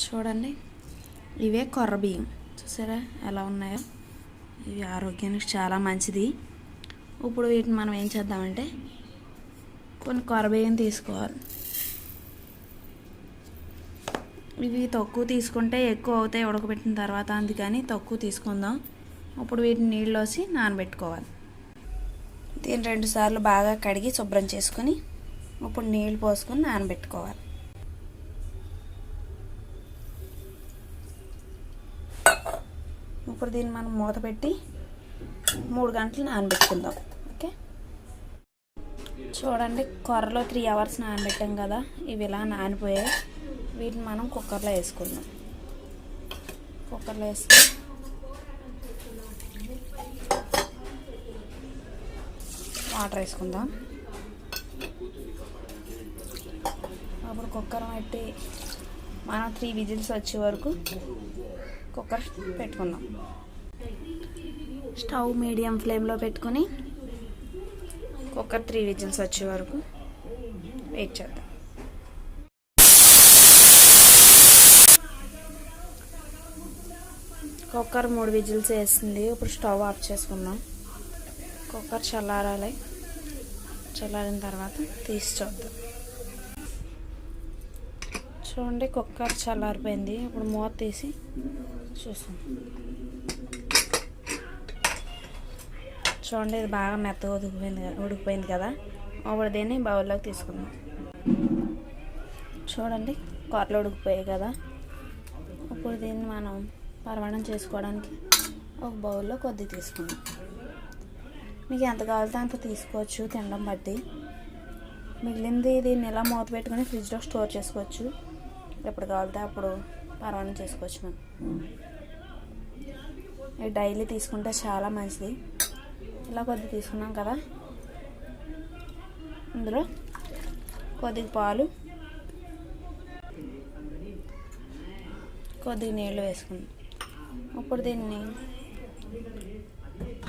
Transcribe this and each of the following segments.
చూడండి. ఇవే కొర్ర బియ్యం. చూసారా ఎలా ఉన్నాయో? ఇవి ఆరోగ్యానికి చాలా మంచిది. ఇప్పుడు వీటిని మనం ఏం చేద్దామంటే కొన్ని కొర్ర బియ్యం తీసుకోవాలి. ఇవి తక్కువ తీసుకుంటే ఎక్కువ అవుతాయి ఉడకబెట్టిన తర్వాత అందుకని తక్కువ తీసుకుందాం. ఇప్పుడు వీటిని నీళ్ళు నానబెట్టుకోవాలి. దీన్ని రెండు సార్లు బాగా కడిగి శుభ్రం చేసుకొని ఇప్పుడు నీళ్ళు పోసుకొని నానబెట్టుకోవాలి. ఇప్పుడు దీన్ని మనం మూత పెట్టి మూడు గంటలు నానబెట్టుకుందాం. ఓకే? చూడండి కొర్రలో త్రీ అవర్స్ నానబెట్టాం కదా ఇవి ఇలా నానిపోయాయి. వీటిని మనం కుక్కర్లో వేసుకుందాం. కుక్కర్లో వేసుకుని వాటర్ వేసుకుందాం. అప్పుడు కుక్కర్ పెట్టి మనం త్రీ విజిల్స్ వచ్చే వరకు కుక్కర్ పెట్టుకుందాం. స్టవ్ మీడియం ఫ్లేమ్లో పెట్టుకొని కుక్కర్ త్రీ విజిల్స్ వచ్చే వరకు వెయిట్ చేద్దాం. కుక్కర్ మూడు విజిల్స్ వేసింది. ఇప్పుడు స్టవ్ ఆఫ్ చేసుకుందాం. కుక్కర్ చల్లారాలి. చల్లారిన తర్వాత తీసి చూద్దాం. చూడండి కుక్కర్ చల్లారిపోయింది. ఇప్పుడు మూత తీసి చూసాం చూడండి ఇది బాగా మెత్తగా ఉడికిపోయింది ఉడికిపోయింది కదా. అప్పుడు దీన్ని బౌల్లోకి తీసుకుందాం. చూడండి కూరలు ఉడికిపోయాయి కదా. ఇప్పుడు దీన్ని మనం పరమాణం చేసుకోవడానికి ఒక బౌల్లో కొద్ది తీసుకుందాం. మీకు ఎంత కావాలితే అంత తీసుకోవచ్చు తినడం బట్టి. మిగిలింది దీన్ని ఇలా మూత పెట్టుకుని ఫ్రిడ్జ్లో స్టోర్ చేసుకోవచ్చు. ఎప్పుడు కావాలితే అప్పుడు పరమాణం చేసుకోవచ్చు మనం ఇది డైలీ తీసుకుంటే చాలా మంచిది. ఇలా కొద్ది తీసుకున్నాం కదా. ఇందులో కొద్దిగా పాలు కొద్దిగా నీళ్ళు వేసుకుందాం. ఇప్పుడు దీన్ని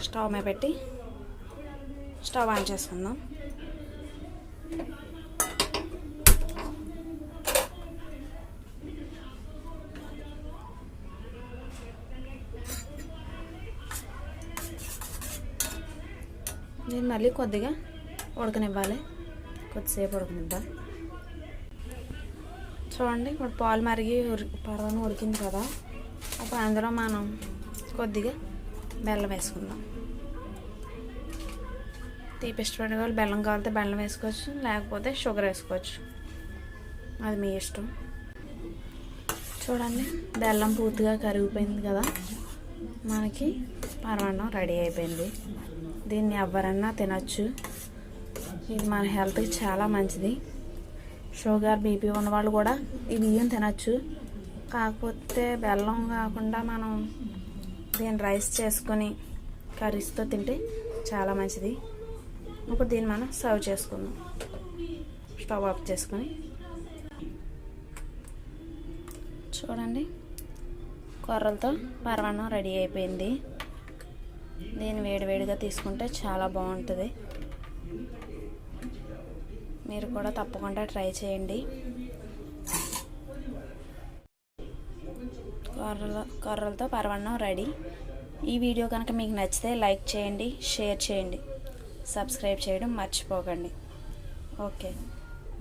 స్టవ్ మీద పెట్టి స్టవ్ ఆన్ చేసుకుందాం. నేను మళ్ళీ కొద్దిగా ఉడకనివ్వాలి. కొద్దిసేపు ఉడకనిద్దాం. చూడండి ఇప్పుడు పాలు మరిగి పరవను ఉడికింది కదా. అప్పుడు అందులో మనం కొద్దిగా బెల్లం వేసుకుందాం. తీపి ఇష్టపడే వాళ్ళు బెల్లం కావాలితే బెల్లం వేసుకోవచ్చు లేకపోతే షుగర్ వేసుకోవచ్చు. అది మీ ఇష్టం. చూడండి బెల్లం పూర్తిగా కరిగిపోయింది కదా. మనకి పరమాన్నం రెడీ అయిపోయింది. దీన్ని ఎవరన్నా తినచ్చు. ఇది మన హెల్త్కి చాలా మంచిది. షుగర్ బీపీ ఉన్నవాళ్ళు కూడా ఈ బియ్యం తినచ్చు. కాకపోతే బెల్లం కాకుండా మనం దీన్ని రైస్ చేసుకొని కర్రీస్తో తింటే చాలా మంచిది. ఇప్పుడు దీన్ని మనం సర్వ్ చేసుకుందాం. స్టవ్ ఆఫ్ చేసుకొని. చూడండి. కొర్రలతో పరమాన్నం రెడీ అయిపోయింది. దీన్ని వేడివేడిగా తీసుకుంటే చాలా బాగుంటుంది. మీరు కూడా తప్పకుండా ట్రై చేయండి. కొర్రల కొర్రలతో పరమాన్నం రెడీ. ఈ వీడియో కనుక మీకు నచ్చితే లైక్ చేయండి షేర్ చేయండి. సబ్స్క్రైబ్ చేయడం మర్చిపోకండి. ఓకే.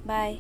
బాయ్.